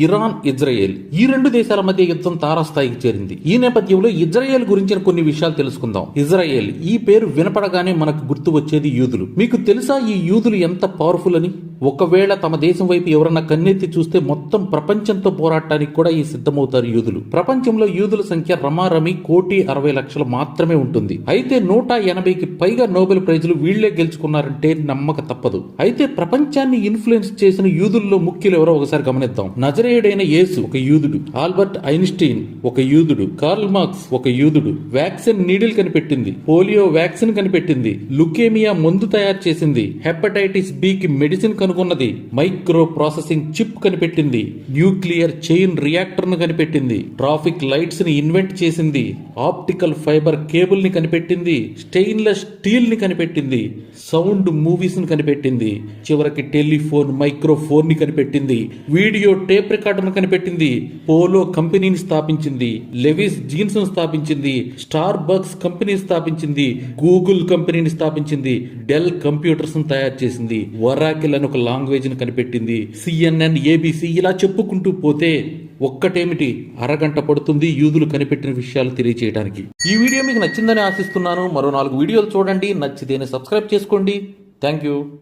Iran Israel ఈ రెండు దేశాల మధ్య యుద్ధం తారాస్థాయికి చేరింది. ఈ నేపథ్యంలో ఇజ్రాయెల్ గురించిన కొన్ని విషయాలు తెలుసుకుందాం. ఇజ్రాయెల్ ఈ పేరు వినపడగానే మనకు గుర్తు వచ్చేది యూదులు. మీకు తెలుసా ఈ యూదులు ఎంత పవర్ఫుల్ అని? ఒకవేళ తమ దేశం వైపు ఎవరన్నా కన్నెత్తి చూస్తే మొత్తం ప్రపంచంతో పోరాటానికి కూడా ఈ సిద్ధమవుతారు యూదులు. ప్రపంచంలో యూదుల సంఖ్య రమారమి కోటి అరవై లక్షలు మాత్రమే ఉంటుంది. అయితే నూట ఎనభైకి పైగా నోబెల్ ప్రైజులు వీళ్ళే గెలుచుకున్నారంటే నమ్మక తప్పదు. అయితే ప్రపంచాన్ని ఇన్ఫ్లుయెన్స్ చేసిన యూదుల్లో ముఖ్యులు ఎవరో ఒకసారి గమనిద్దాం. నజరే నజరేయుడైన యేసు ఒక యూదుడు ఆల్బర్ట్ ఐన్స్టీన్ ఒక యూదుడు కార్ల్ మార్క్స్ ఒక యూదుడు వ్యాక్సిన్ నీడిల్ కనిపెట్టింది పోలియో వ్యాక్సిన్ కనిపెట్టింది లుకేమియా మందు తయారు చేసింది హెపటైటిస్ బి కి మెడిసిన్ కనుగొన్నది మైక్రో ప్రాసెసింగ్ చిప్ కనిపెట్టింది న్యూక్లియర్ చైన్ రియాక్టర్ను కనిపెట్టింది ట్రాఫిక్ లైట్స్ని ఇన్వెంట్ చేసింది ఆప్టికల్ ఫైబర్ కేబుల్ని కనిపెట్టింది స్టెయిన్లెస్ స్టీల్ని కనిపెట్టింది సౌండ్ మూవీస్ని కనిపెట్టింది చివరికి టెలిఫోన్ మైక్రోఫోన్ని కనిపెట్టింది వీడియో టేప్ రికార్డర్ కనిపెట్టింది. పోలో కంపెనీని స్థాపించింది. లెవిస్ జీన్స్ స్థాపించింది. స్టార్ బక్స్ కంపెనీ స్థాపించింది. గూగుల్ కంపెనీని స్థాపించింది. డెల్ కంప్యూటర్స్ తయారు చేసింది. వరాకిల్ అని ఒక లాంగ్వేజ్ని కనిపెట్టింది. సిఎన్ఎన్ ఏబిసి ఇలా చెప్పుకుంటూ పోతే ఒక్కటేమిటి? అరగంట పడుతుంది యూదులు కనిపెట్టిన విషయాలు తెలియచేయడానికి ఈ వీడియో మీకు నచ్చిందని ఆశిస్తున్నాను. మరో నాలుగు వీడియోలు చూడండి. నచ్చితేనే సబ్స్క్రైబ్ చేసుకోండి. Thank you